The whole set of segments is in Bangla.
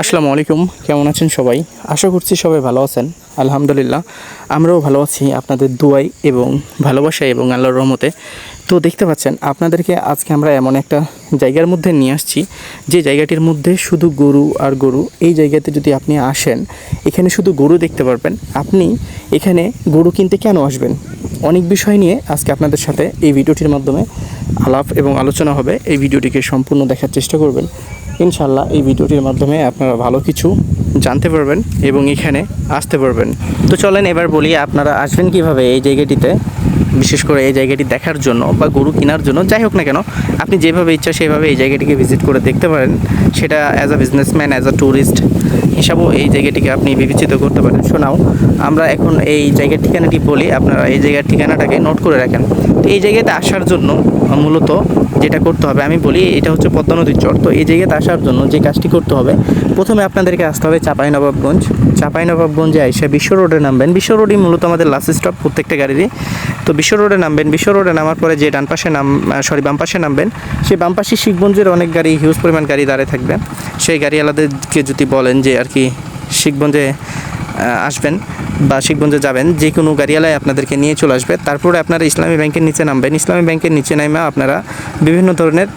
আসসালামু আলাইকুম, কেমন আছেন সবাই? আশা করছি সবাই ভালো আছেন। আলহামদুলিল্লাহ, আমরাও ভালো আছি আপনাদের দুয়াই এবং ভালোবাসা এবং আল্লাহর রহমতে। তো দেখতে পাচ্ছেন, আপনাদেরকে আজকে আমরা এমন একটা জায়গার মধ্যে নিয়ে আসছি। যে জায়গাটির মধ্যে শুধু গরু আর গরু, এই জায়গাতে যদি আপনি আসেন, এখানে শুধু গরু দেখতে পারবেন। আপনি এখানে গরু কিনতে কেন আসবেন? অনেক বিষয় নিয়ে আজকে আপনাদের সাথে এই ভিডিওটির মাধ্যমে আলাপ এবং আলোচনা হবে। এই ভিডিওটিকে সম্পূর্ণ দেখার চেষ্টা করবেন। ইনশাল্লাহ এই ভিডিওটির মাধ্যমে আপনারা ভালো কিছু জানতে পারবেন এবং এখানে আসতে পারবেন। তো চলেন এবার বলি, আপনারা আসবেন কীভাবে এই জায়গাটিতে? বিশেষ করে এই জায়গাটি দেখার জন্য বা গরু কেনার জন্য, যাই হোক না কেন, আপনি যেভাবে ইচ্ছা সেভাবে এই জায়গাটিকে ভিজিট করে দেখতে পারেন। সেটা as a businessman as a tourist হিসাবেও এই জায়গাটিকে আপনি বিবেচিত করতে পারেন। শোনাও আমরা এখন এই জায়গার ঠিকানাটি বলি, আপনারা এই জায়গার ঠিকানাটাকে নোট করে রাখেন। তো এই জায়গাতে আসার জন্য মূলত যেটা করতে হবে, আমি বলি এটা হচ্ছে পদ্মা নদীর চর। তো এই জায়গাতে আসার জন্য যে কাজটি করতে হবে, প্রথমে আপনাদেরকে আসতে হবে চাঁপাইনবাবগঞ্জ। চাঁপাইনবাবগঞ্জে আইসা বিশ্ব রোডে নামবেন। বিশ্ব রোডই মূলত আমাদের লাস্ট স্টপ প্রত্যেকটা গাড়িরই। তো বিশ্ব রোডে নামবেন। বিশ্ব রোডে নামার পরে যে ডান পাশে নাম সরি বাম পাশে নামবেন, সেই বাম পাশে শিখগঞ্জের অনেক গাড়ি হিউজ পরিমাণ গাড়ি দাঁড়িয়ে থাকবে। সেই গাড়িওয়ালাদেরকে যদি বলেন যে আর কি শিখগঞ্জে আসবেন বা শিখগঞ্জে যাবেন, যে কোনো গাড়িওয়ালায় আপনাদেরকে নিয়ে চলে আসবে। তারপরে আপনারা ইসলামী ব্যাংকের নিচে নামবেন। ইসলামী ব্যাংকের নিচে নামে আপনারা বিভিন্ন ধরনের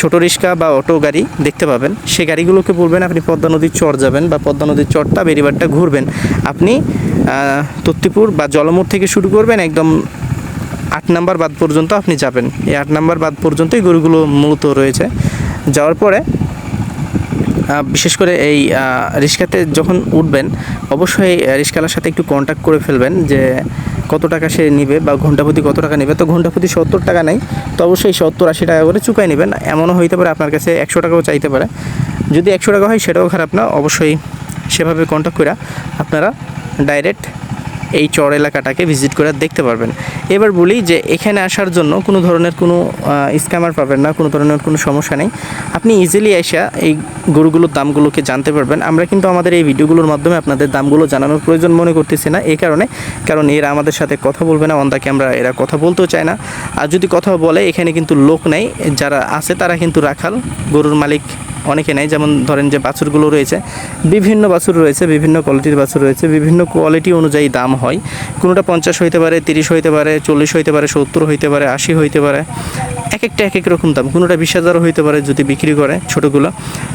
ছোটো রিক্সা বা অটো গাড়ি দেখতে পাবেন। সেই গাড়িগুলোকে বলবেন, আপনি পদ্মা নদীর চর যাবেন বা পদ্মা নদীর চরটা বেরিবারটা ঘুরবেন। আপনি তত্তিপুর বা জলমোড় থেকে শুরু করবেন, একদম আট নাম্বার বাদ পর্যন্ত আপনি যাবেন। এই আট নাম্বার বাদ পর্যন্তই গরুগুলো মূলত রয়েছে। যাওয়ার পরে বিশেষ করে এই রিস্কাতে যখন উঠবেন, অবশ্যই রিস্কালার সাথে একটু কন্ট্যাক্ট করে ফেলবেন যে কত টাকা সে নেবে বা ঘন্টাপ্রতি কত টাকা নেবে। তো ঘন্টাপ্রতি সত্তর টাকা নেই, তো অবশ্যই সত্তর আশি টাকা করে চুকাই নেবেন। এমনও হইতে পারে আপনার কাছে একশো টাকাও চাইতে পারে। যদি একশো টাকা হয় সেটাও খারাপ না, অবশ্যই সেভাবে কন্ট্যাক্ট করে আপনারা ডাইরেক্ট এই চর এলাকাটাকে ভিজিট করে দেখতে পারবেন। এবার বলি যে এখানে আসার জন্য কোনো ধরনের কোনো স্ক্যামার পাবেন না, কোনো ধরনের কোনো সমস্যা নেই। আপনি ইজিলি এসে এই গরুগুলোর দামগুলোকে জানতে পারবেন। আমরা কিন্তু আমাদের এই ভিডিওগুলোর মাধ্যমে আপনাদের দামগুলো জানানোর প্রয়োজন মনে করতেছি না, এই কারণে। কারণ এরা আমাদের সাথে কথা বলবে না, অন দ্য ক্যামেরা এরা কথা বলতেও চায় না। আর যদি কথা বলে, এখানে কিন্তু লোক নেই। যারা আছে তারা কিন্তু রাখাল, গরুর মালিক। অনেকে নেয় যেমন ধরেন যে বাছুরগুলো রয়েছে, বিভিন্ন বাছুর রয়েছে, বিভিন্ন কোয়ালিটির বাছুর রয়েছে, বিভিন্ন কোয়ালিটি অনুযায়ী দাম হয়। কোনোটা পঞ্চাশ হইতে পারে, তিরিশ হইতে পারে, চল্লিশ হইতে পারে, সত্তর হইতে পারে, আশি হইতে পারে এক একটা এক এক রকম দাম। কোনোটা বিশ হাজারও হইতে পারে যদি বিক্রি করে ছোটোগুলো।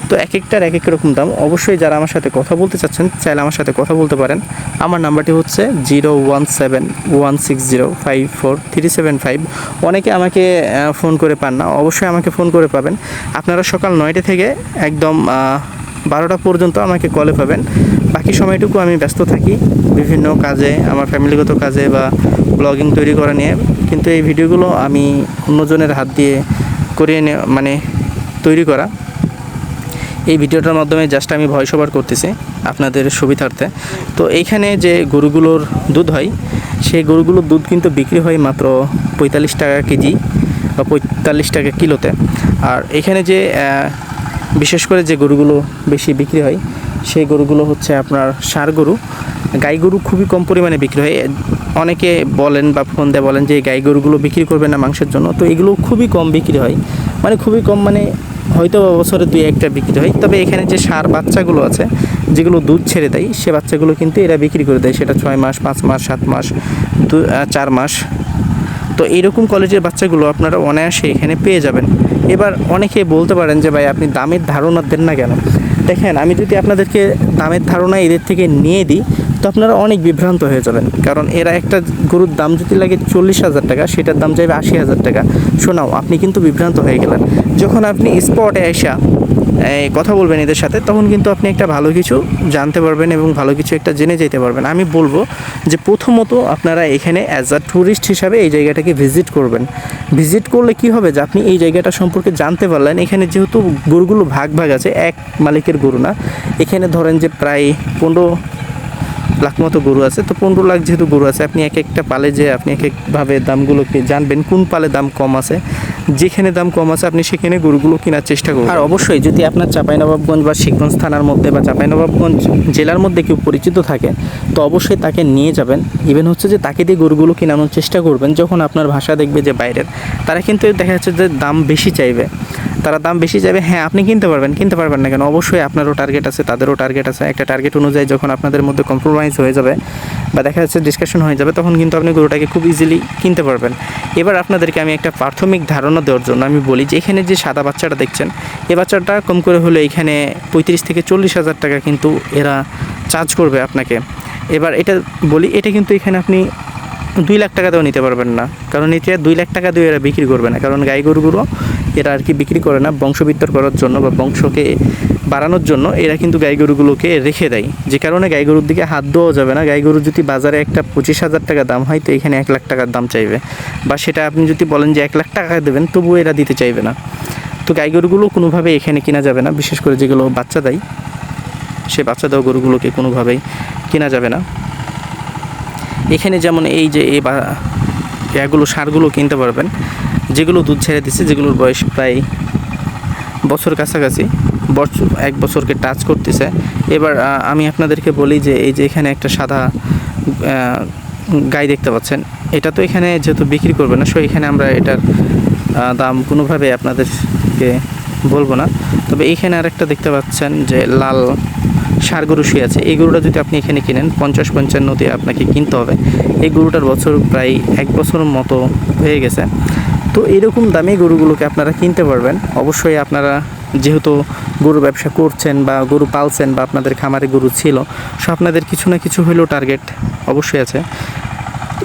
তো এক একটার এক এক রকম দাম। অবশ্যই যারা আমার সাথে কথা বলতে চাচ্ছেন, চাইলে আমার সাথে কথা বলতে পারেন। আমার নাম্বারটি হচ্ছে zero one seven one six zero five four three seven five. অনেকে আমাকে ফোন করে পান না। অবশ্যই আমাকে ফোন করে পাবেন। আপনারা সকাল নয়টা থেকে একদম বারোটা পর্যন্ত আমাকে কলে পাবেন। বাকি সময়টুকু আমি ব্যস্ত থাকি বিভিন্ন কাজে, আমার ফ্যামিলিগত কাজে বা ব্লগিং তৈরি করা নিয়ে। কিন্তু এই ভিডিওগুলো আমি অন্যজনের হাত দিয়ে করিয়ে মানে তৈরি করা। এই ভিডিওটার মাধ্যমে জাস্ট আমি ভয়েস ওভার করতেছি আপনাদের সুবিধার্থে। তো এইখানে যে গরুগুলোর দুধ হয়, সেই গরুগুলোর দুধ কিন্তু বিক্রি হয় মাত্র পঁয়তাল্লিশ টাকা কেজি বা পঁয়তাল্লিশ টাকা কিলোতে। আর এখানে যে বিশেষ করে যে গরুগুলো বেশি বিক্রি হয়, সেই গরুগুলো হচ্ছে আপনার ষাঁড় গরু। গাই গরু খুবই কম পরিমাণে বিক্রি হয়। অনেকে বলেন বা ফোন দিয়ে বলেন যে গাই গরুগুলো বিক্রি করবে না মাংসের জন্য। তো এগুলো খুবই কম বিক্রি হয়। মানে খুবই কম মানে হয়তো বছরে দুই একটা বিক্রি হয়। তবে এখানে যে সার বাচ্চাগুলো আছে, যেগুলো দুধ ছেড়ে দেয়, সে বাচ্চাগুলো কিন্তু এরা বিক্রি করে দেয়। সেটা ছয় মাস, পাঁচ মাস, সাত মাস, দু চার মাস। তো এইরকম কলেজের বাচ্চাগুলো আপনারা অনায়াসে এখানে পেয়ে যাবেন। এবার অনেকে বলতে পারেন যে, ভাই, আপনি দামের ধারণা দেন না কেন? দেখেন, আমি যদি আপনাদেরকে দামের ধারণা এদের থেকে নিয়ে দিই তো আপনারা অনেক বিভ্রান্ত হয়ে যাবেন। কারণ এরা একটা গরুর দাম যদি লাগে চল্লিশ হাজার টাকা, সেটার দাম চাইবে আশি হাজার টাকা। শোনাও, আপনি কিন্তু বিভ্রান্ত হয়ে গেলেন। যখন আপনি স্পটে আসা কথা বলবেন এদের সাথে, তখন কিন্তু আপনি একটা ভালো কিছু জানতে পারবেন এবং ভালো কিছু একটা জেনে যেতে পারবেন। আমি বলব যে প্রথমত আপনারা এখানে অ্যাজ আ ট্যুরিস্ট হিসাবে এই জায়গাটাকে ভিজিট করবেন। ভিজিট করলে কি হবে যে আপনি এই জায়গাটা সম্পর্কে জানতে পারলেন। এখানে যেহেতু গরুগুলো ভাগ ভাগ আছে, এক মালিকের গরু না। এখানে ধরেন যে প্রায় পনেরো লাখ মতো গরু আছে, তো পনেরো লাখ যেহেতু গরু আছে, আপনি এক একটা পালে যে আপনি এক একভাবে দামগুলোকে জানবেন, কোন পালে দাম কম আছে? যেখানে দাম কম আছে, আপনি সেখানে গরুগুলো কেনার চেষ্টা করুন। আর অবশ্যই যদি আপনার চাঁপাইনবাবগঞ্জ বা শিখগঞ্জ থানার মধ্যে বা চাঁপাইনবাবগঞ্জ জেলার মধ্যে কেউ পরিচিত থাকে, তো অবশ্যই তাকে নিয়ে যাবেন। ইভেন হচ্ছে যে তাকে দিয়ে গরুগুলো কেনানোর চেষ্টা করবেন, যখন আপনার ভাষা দেখবে যে বাইরের, তারা কিন্তু দেখা যাচ্ছে যে দাম বেশি চাইবে। তারা দাম বেশি যাবে হ্যাঁ আপনি কিনতে পারবেন কিনতে পারবেন না কেন? অবশ্যই আপনারও টার্গেট আছে, তাদেরও টার্গেট আছে। একটা টার্গেট অনুযায়ী যখন আপনাদের মধ্যে কম্প্রোমাইজ হয়ে যাবে বা দেখা যাচ্ছে ডিসকাশন হয়ে যাবে, তখন কিন্তু আপনি গরুটাকে খুব ইজিলি কিনতে পারবেন। এবার আপনাদেরকে আমি একটা প্রাথমিক ধারণা দেওয়ার জন্য আমি বলি যে, এখানে যে সাদা বাচ্চাটা দেখছেন, এ বাচ্চাটা কম করে হলে এখানে পঁয়ত্রিশ থেকে চল্লিশ হাজার টাকা কিন্তু এরা চার্জ করবে আপনাকে। এবার এটা বলি, এটা কিন্তু এখানে আপনি দুই লাখ টাকাতেও নিতে পারবেন না। কারণ এটা দুই লাখ টাকা দিয়ে এরা বিক্রি করবে না। কারণ গাই গরুগুলো এরা আর কি বিক্রি করে না বংশবিত্তর করার জন্য বা বংশকে বাড়ানোর জন্য এরা কিন্তু গাই গরুগুলোকে রেখে দেয়। যে কারণে গাই গরুর দিকে হাত দেওয়া যাবে না। গাই গরু যদি বাজারে একটা পঁচিশ হাজার টাকা দাম হয়, তো এখানে এক লাখ টাকার দাম চাইবে। বা সেটা আপনি যদি বলেন যে এক লাখ টাকা দেবেন, তবুও এরা দিতে চাইবে না। তো গাই গরুগুলো কোনোভাবে এখানে কেনা যাবে না। বিশেষ করে যেগুলো বাচ্চা দেয়, সে বাচ্চা দেওয়া গরুগুলোকে কোনোভাবেই কেনা যাবে না। এখানে যেমন এই যে এই বা এগুলো সারগুলো কিনতে পারবেন। যেগুলো দুধ ছেড়ে দিচ্ছে যেগুলোর বয়স প্রায় বছর কাছাকাছি বছর এক বছরকে টাচ করতেছে। এবার আমি আপনাদেরকে বলি যে এই যে এখানে একটা সাদা গাই দেখতে পাচ্ছেন। এটা তো এখানে যেহেতু বিক্রি করবে না, সো এখানে আমরা এটার দাম কোনোভাবে আপনাদেরকে বলব না। তবে এইখানে আরেকটা দেখতে পাচ্ছেন যে লাল সার গরু শুয়ে আছে। এই গরুটা যদি আপনি এখানে কিনেন পঞ্চাশ পঞ্চান্ন দিয়ে আপনাকে কিনতে হবে। এই গরুটার বছর প্রায় এক বছর মতো হয়ে গেছে। তো এরকম দামে গরুগুলোকে আপনারা কিনতে পারবেন। অবশ্যই আপনারা যেহেতু গরু ব্যবসা করছেন বা গরু পালছেন বা আপনাদের খামারে গরু ছিল, সো আপনাদের কিছু না কিছু হলেও টার্গেট অবশ্যই আছে।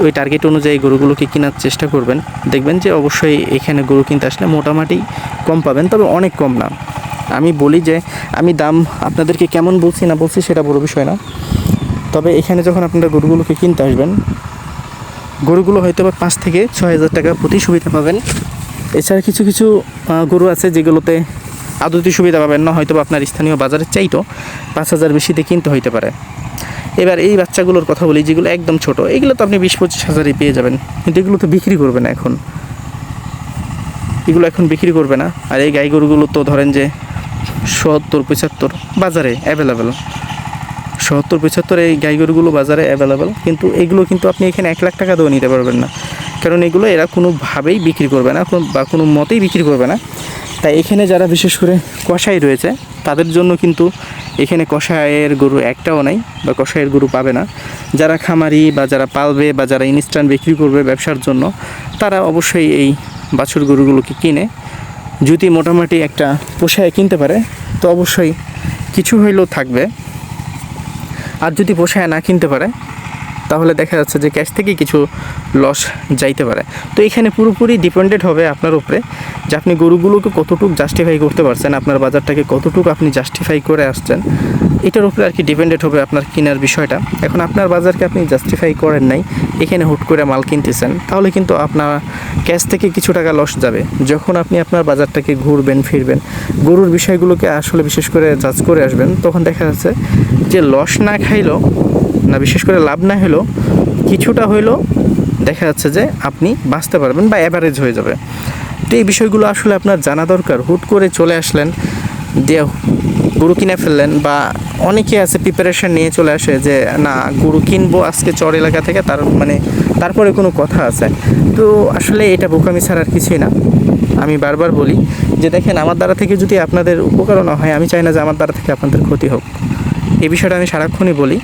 ওই টার্গেট অনুযায়ী গরুগুলোকে কেনার চেষ্টা করবেন। দেখবেন যে অবশ্যই এখানে গরু কিনতে আসলে মোটামুটি কম পাবেন, তবে অনেক কম না। আমি বলি যে, আমি দাম আপনাদেরকে কেমন বলছি না বলছি সেটা বড় বিষয় না। তবে এখানে যখন আপনারা গরুগুলোকে কিনতে আসবেন, গরুগুলো হয়তো বা পাঁচ থেকে ছয় হাজার টাকা প্রতি সুবিধা পাবেন। এছাড়া কিছু কিছু গরু আছে যেগুলোতে আদতি সুবিধা পাবেন না হয়তো আপনার স্থানীয় বাজারের চাইতো পাঁচ হাজার বেশিতে কিনতে হইতে পারে। এবার এই বাচ্চাগুলোর কথা বলি, যেগুলো একদম ছোট, এগুলো তো আপনি বিশ পঁচিশ হাজারে পেয়ে যাবেন, কিন্তু এগুলো তো বিক্রি করবে না এখন। এগুলো এখন বিক্রি করবে না। আর এই গাই গরুগুলো তো ধরেন যে সত্তর, পঁচাত্তর বাজারে অ্যাভেলেবেল সত্তর, পঁচাত্তর এই গাই গরুগুলো বাজারে অ্যাভেলেবেল কিন্তু এগুলো কিন্তু আপনি এখানে এক লাখ টাকা দিয়েও নিতে পারবেন না। কারণ এগুলো এরা কোনোভাবেই বিক্রি করবে না বা কোনো মতেই বিক্রি করবে না। তাই এখানে যারা বিশেষ করে কষাই রয়েছে, তাদের জন্য কিন্তু এখানে কষায়ের গরু একটাও নাই বা কষায়ের গরু পাবে না। যারা খামারি বা যারা পালবে বা যারা ইনস্ট্যান্ট বিক্রি করবে ব্যবসার জন্য, তারা অবশ্যই এই বাছুর গরুগুলোকে কিনে যদি মোটামুটি একটা পোষায় কিনতে পারে, তো অবশ্যই কিছু হইলেও থাকবে। আর যদি পোষায় না কিনতে পারে তাহলে দেখা যাচ্ছে যে ক্যাশ থেকে কিছু লস যাইতে পারে। তো এখানে পুরোপুরি ডিপেন্ডেড হবে আপনার উপরে যে আপনি গরুগুলোকে কতটুকু জাস্টিফাই করতে পারছেন, আপনার বাজারটাকে কতটুকু আপনি জাস্টিফাই করে আসছেন, এটার উপরে আর কি ডিপেন্ডেড হবে আপনার কেনার বিষয়টা। এখন আপনার বাজারকে আপনি জাস্টিফাই করেন নাই, এখানে হুট করে মাল কিনতেছেন, তাহলে কিন্তু আপনার ক্যাশ থেকে কিছু টাকা লস যাবে। যখন আপনি আপনার বাজারটাকে ঘুরবেন, ফিরবেন, গরুর বিষয়গুলোকে আসলে বিশেষ করে জাজ করে আসবেন, তখন দেখা যাচ্ছে যে লস না খাইলেও না, বিশেষ করে লাভ না হলেও কিছুটা হইলেও দেখা যাচ্ছে যে আপনি বাঁচতে পারবেন বা অ্যাভারেজ হয়ে যাবে। তো এই বিষয়গুলো আসলে আপনার জানা দরকার। হুট করে চলে আসলেন দিয়ে গরু কিনে ফেললেন বা অনেকে আছে প্রিপারেশন নিয়ে চলে আসে যে, না, গরু কিনবো আজকে চর এলাকা থেকে। তার মানে তারপরে কোনো কথা আছে। তো আসলে এটা বোকামি ছাড়া আর কিছুই না। আমি বারবার বলি যে, দেখেন, আমার দ্বারা থেকে যদি আপনাদের উপকারও না হয়, আমি চাই না যে আমার দ্বারা থেকে আপনাদের ক্ষতি হোক। এই বিষয়টা আমি সারাক্ষণই বলি।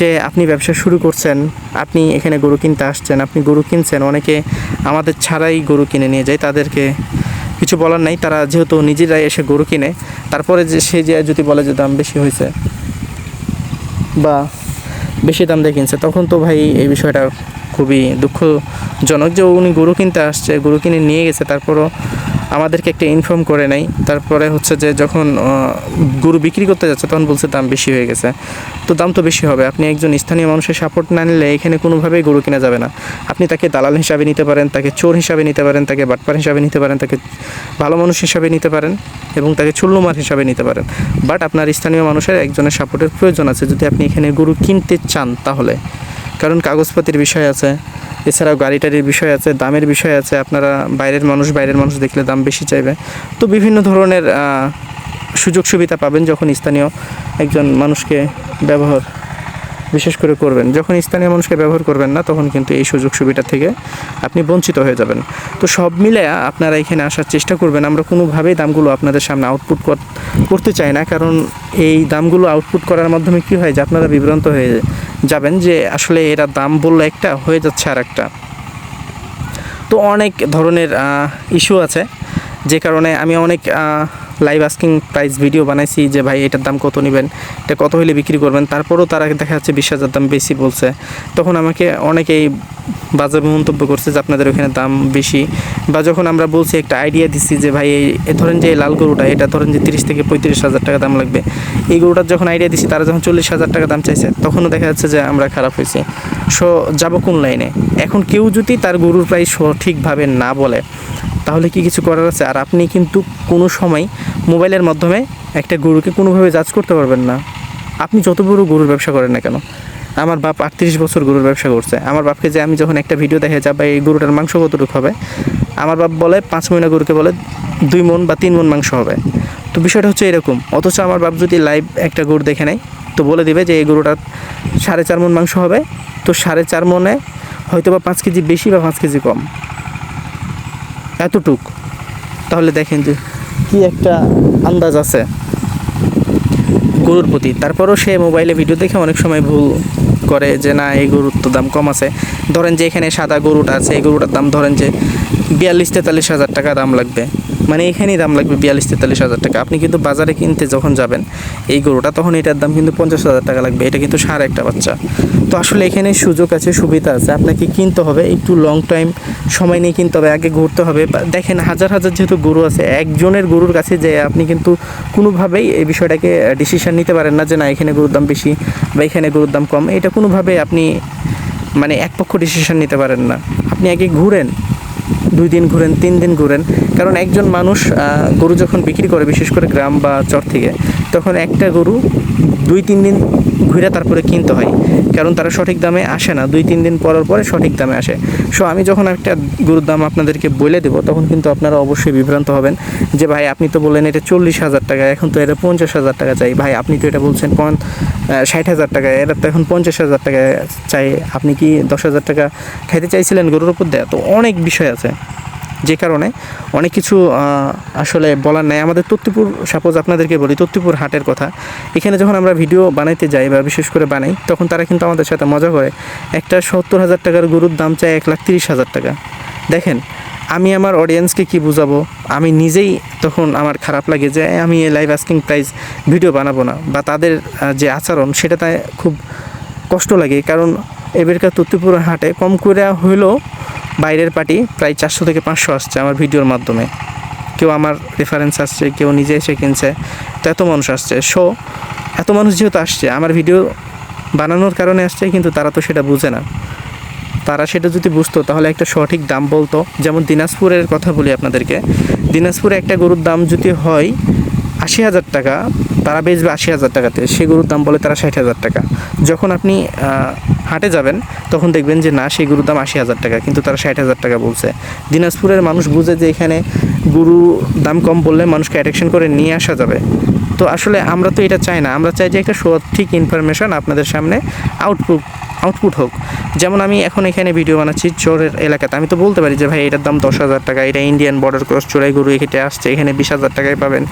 যে আপনি ব্যবসা শুরু করছেন, আপনি এখানে গরু কিনতে আসছেন, আপনি গরু কিনছেন, অনেকে আমাদের ছাড়াই গরু কিনে নিয়ে যায়, তাদেরকে কিছু বলার নাই, তারা যেহেতু নিজেরাই এসে গরু কিনে, তারপরে যে সে যে যদি বলে যে দাম বেশি হয়েছে বা বেশি দাম দিয়ে কিনছে, তখন তো ভাই এই বিষয়টা খুবই দুঃখজনক যে উনি গরু কিনতে আসছে, গরু কিনে নিয়ে গেছে, তারপরও আমাদেরকে একটা ইনফর্ম করে নাই তারপরে হচ্ছে যে যখন গরু বিক্রি করতে যাচ্ছে, তখন বলছে দাম বেশি হয়ে গেছে। তো দাম তো বেশি হবে। আপনি একজন স্থানীয় মানুষের সাপোর্ট না নিলে এখানে কোনোভাবেই গরু কেনা যাবে না। আপনি তাকে দালাল হিসাবে নিতে পারেন, তাকে চোর হিসাবে নিতে পারেন, তাকে বাটপার হিসাবে নিতে পারেন, তাকে ভালো মানুষ হিসাবে নিতে পারেন এবং তাকে চুল্লুমার হিসাবে নিতে পারেন। বাট আপনার স্থানীয় মানুষের একজনের সাপোর্টের প্রয়োজন আছে। যদি আপনি এখানে গরু কিনতে চান তাহলে। কারণ কাগজপাতির বিষয় আছে। এছাড়াও গাড়ি টাড়ির বিষয় আছে, দামের বিষয় আছে। আপনারা বাইরের মানুষ বাইরের মানুষ দেখলে দাম বেশি চাইবে। তো বিভিন্ন ধরনের সুযোগ সুবিধা পাবেন যখন স্থানীয় একজন মানুষকে ব্যবহার বিশেষ করে করবেন। যখন স্থানীয় মানুষকে ব্যবহার করবেন না, তখন কিন্তু এই সুযোগ সুবিধা থেকে আপনি বঞ্চিত হয়ে যাবেন। তো সব মিলে আপনারা এখানে আসার চেষ্টা করবেন। আমরা কোনোভাবেই দামগুলো আপনাদের সামনে আউটপুট করতে চাই না। কারণ এই দামগুলো আউটপুট করার মাধ্যমে কি হয় যে, আপনারা বিভ্রান্ত হয়ে যাবেন যে, আসলে এরা দাম বলল একটা, হয়ে যাচ্ছে আর একটা তো অনেক ধরনের ইস্যু আছে। যে কারণে আমি অনেক লাইভ আস্কিং প্রাইস ভিডিও বানাইছি যে, ভাই, এটার দাম কত নেবেন? এটা কত হলে বিক্রি করবেন? তারপরেও তারা দেখা যাচ্ছে বিশ হাজার দাম বেশি বলছে। তখন আমাকে অনেকেই বাজার মন্তব্য করছে যে, আপনাদের ওখানে দাম বেশি? বা যখন আমরা বলছি, একটা আইডিয়া দিচ্ছি যে, ভাই, এই ধরেন যে লাল গরুটা, এটা ধরেন যে, তিরিশ থেকে পঁয়ত্রিশ হাজার টাকা দাম লাগবে। এই গরুটার যখন আইডিয়া দিচ্ছি তারা যখন চল্লিশ হাজার টাকা দাম চাইছে, তখনও দেখা যাচ্ছে যে আমরা খারাপ হয়েছি। সো, যাব কোন লাইনে? এখন কেউ যদি তার গরুর প্রাইস সঠিকভাবে না বলে, তাহলে কি কিছু করার আছে? আর আপনি কিন্তু কোনো সময় মোবাইলের মাধ্যমে একটা গরুকে কোনোভাবে জাজ করতে পারবেন না। আপনি যত বড় গরুর ব্যবসা করেন না কেন? আমার বাপ আটত্রিশ বছর গরুর ব্যবসা করছে। আমার বাপকে যে আমি যখন একটা ভিডিও দেখে যাব, এই গরুটার মাংস কতটুকু হবে? আমার বাপ বলে, পাঁচ মহিনা গরুকে বলে, দুই মন বা তিন মন মাংস হবে। তো বিষয়টা হচ্ছে এরকম। অথচ আমার বাপ যদি লাইভ একটা গরু দেখে নেয়, তো বলে দিবে যে এই গরুটা সাড়ে চার মন মাংস হবে। তো সাড়ে চার মনে হয়তো বা পাঁচ কেজি বেশি বা পাঁচ কেজি কম। এতটুক। তাহলে দেখেন যে কি একটা আন্দাজ আছে গরুর প্রতি। তারপরও সে মোবাইলে ভিডিও দেখে অনেক সময় ভুল করে যে, না, এই গরুর তো দাম কম আছে। ধরেন যে এখানে সাদা গরুটা আছে, এই গরুটার দাম ধরেন যে বিয়াল্লিশ তেতাল্লিশ হাজার টাকা দাম লাগবে। মানে এখানেই দাম লাগবে বিয়াল্লিশ, তেতাল্লিশ হাজার টাকা। আপনি কিন্তু বাজারে কিনতে যখন যাবেন, এই গরুটা, তখন এটার দাম কিন্তু পঞ্চাশ হাজার টাকা লাগবে। এটা কিন্তু সার একটা বাচ্চা। তো আসলে এখানে সুযোগ আছে, সুবিধা আছে। আপনাকে কিনতে হবে, একটু লং টাইম সময় নিয়ে কিনতে হবে, আগে ঘুরতে হবে। দেখেন, হাজার হাজার যেহেতু গরু আছে, একজনের গরুর কাছে যে আপনি কিন্তু কোনোভাবেই এই বিষয়টাকে ডিসিশন নিতে পারেন না যে না, এখানে গরুর দাম বেশি বা এখানে গরুর দাম কম। এটা কোনোভাবে আপনি মানে এক পক্ষ ডিসিশন নিতে পারেন না। আপনি আগে ঘুরেন দুই দিন ঘুরেন, তিন দিন ঘুরেন। কারণ একজন মানুষ গরু যখন বিক্রি করে, বিশেষ করে গ্রাম বা চর থেকে, তখন একটা গরু দুই, তিন দিন ঘুরে তারপরে কিনতে হয়। কারণ তারা সঠিক দামে আসে না। দুই, তিন দিন পরের পরে সঠিক দামে আসে। সো আমি যখন একটা গরুর দাম আপনাদেরকে বলে দেবো, তখন কিন্তু আপনারা অবশ্যই বিভ্রান্ত হবেন যে, ভাই, আপনি তো বললেন এটা চল্লিশ হাজার টাকা, এখন তো এটা পঞ্চাশ হাজার টাকা চাই। ভাই, আপনি তো এটা বলছেন ষাট হাজার টাকা এটা তো এখন পঞ্চাশ হাজার টাকা চাই। আপনি কি দশ হাজার টাকা খাইতে চাইছিলেন গরুর উপর দেয়া? তো অনেক বিষয় আছে। যে কারণে অনেক কিছু আসলে বলার নেই। আমাদের তত্ত্বপুর সাপোজ আপনাদেরকে বলি, তত্ত্বপুর হাটের কথা। এখানে যখন আমরা ভিডিও বানাইতে যাই বা বিশেষ করে বানাই, তখন তারা কিন্তু আমাদের সাথে মজা করে। একটা সত্তর হাজার টাকার গরুর দাম চায় এক লাখ তিরিশ হাজার টাকা। দেখেন, আমি আমার অডিয়েন্সকে কি বুঝাবো? আমি নিজেই তখন আমার খারাপ লাগে যে আমি লাইভ আস্কিং প্রাইস ভিডিও বানাবো না। বা তাদের যে আচরণ সেটা তাই খুব কষ্ট লাগে। কারণ এবারকার তত্ত্বপুর হাটে কম করে হলেও বাইরের পার্টি প্রায় চারশো থেকে পাঁচশো আসছে আমার ভিডিওর মাধ্যমে। কেউ আমার রেফারেন্স আসছে, কেউ নিজে এসে কিনছে। তো এত মানুষ আসছে। শো এত মানুষ যেহেতু আসছে, আমার ভিডিও বানানোর কারণে আসছে, কিন্তু তারা তো সেটা বুঝে না। তারা সেটা যদি বুঝতো, তাহলে একটা সঠিক দাম বলতো। যেমন দিনাজপুরের কথা বলি আপনাদেরকে। দিনাজপুরে একটা গরুর দাম যদি হয় আশি হাজার টাকা, তারা বেচবে আশি হাজার টাকাতে। সে গরুর দাম বলে তারা ষাট হাজার টাকা। যখন আপনি হাটে যাবেন, তখন দেখবেন যে না, সেই গরুর দাম আশি হাজার টাকা, কিন্তু তারা ষাট হাজার টাকা বলছে। দিনাজপুরের মানুষ বুঝে যে এখানে গরু দাম কম বললে মানুষকে অ্যাট্রাকশন করে নিয়ে আসা যাবে। তো আসলে আমরা তো এটা চাই না, আমরা চাই যে একটা সঠিক ইনফরমেশন আপনাদের সামনে আউটপুট আউটপুট হোক। যেমন আমি এখন এখানে ভিডিও বানাচ্ছি চোরের এলাকাতে। আমি তো বলতে পারি যে, ভাই, এটার দাম দশ হাজার টাকা। এটা ইন্ডিয়ান বর্ডার ক্রস চোরাই গরু এখানে আসছে। এখানে বিশ হাজার টাকায় পাবেন।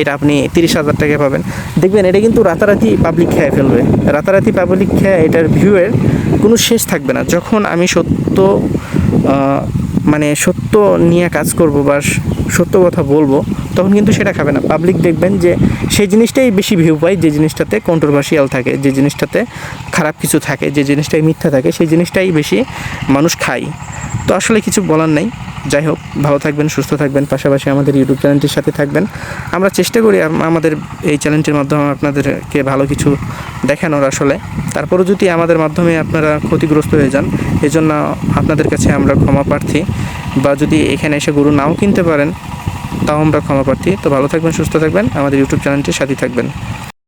এটা আপনি তিরিশ হাজার টাকায় পাবেন। দেখবেন, এটা কিন্তু রাতারাতি পাবলিক খেয়ে ফেলবে। রাতারাতি পাবলিক খেয়ে এটার ভিউয়ের কোনো শেষ থাকবে না। যখন আমি সত্য মানে সত্য নিয়ে কাজ করব বা সত্য কথা বলব, তখন কিন্তু সেটা খাবে না। পাবলিক দেখবেন যে সেই জিনিসটাই বেশি ভিউ পায়, যে জিনিসটাতে কন্ট্রোভার্সিয়াল থাকে, যে জিনিসটাতে খারাপ কিছু থাকে, যে জিনিসটাই মিথ্যা থাকে, সেই জিনিসটাই বেশি মানুষ খায়। তো আসলে কিছু বলার নেই। যাই হোক, ভালো থাকবেন, সুস্থ থাকবেন, পাশাপাশি আমাদের ইউটিউব চ্যানেলটির সাথে থাকবেন। আমরা চেষ্টা করি আমাদের এই চ্যানেলটির মাধ্যমে আপনাদেরকে ভালো কিছু দেখানোর আসলে। তারপরও যদি আমাদের মাধ্যমে আপনারা ক্ষতিগ্রস্ত হয়ে যান, এজন্য আপনাদের কাছে আমরা ক্ষমা প্রার্থী। বা যদি এখানে এসে গরু নাও কিনতে পারেন, তাও আমরা ক্ষমা প্রার্থী। তো ভালো থাকবেন, সুস্থ থাকবেন, আমাদের ইউটিউব চ্যানেলটির সাথে থাকবেন।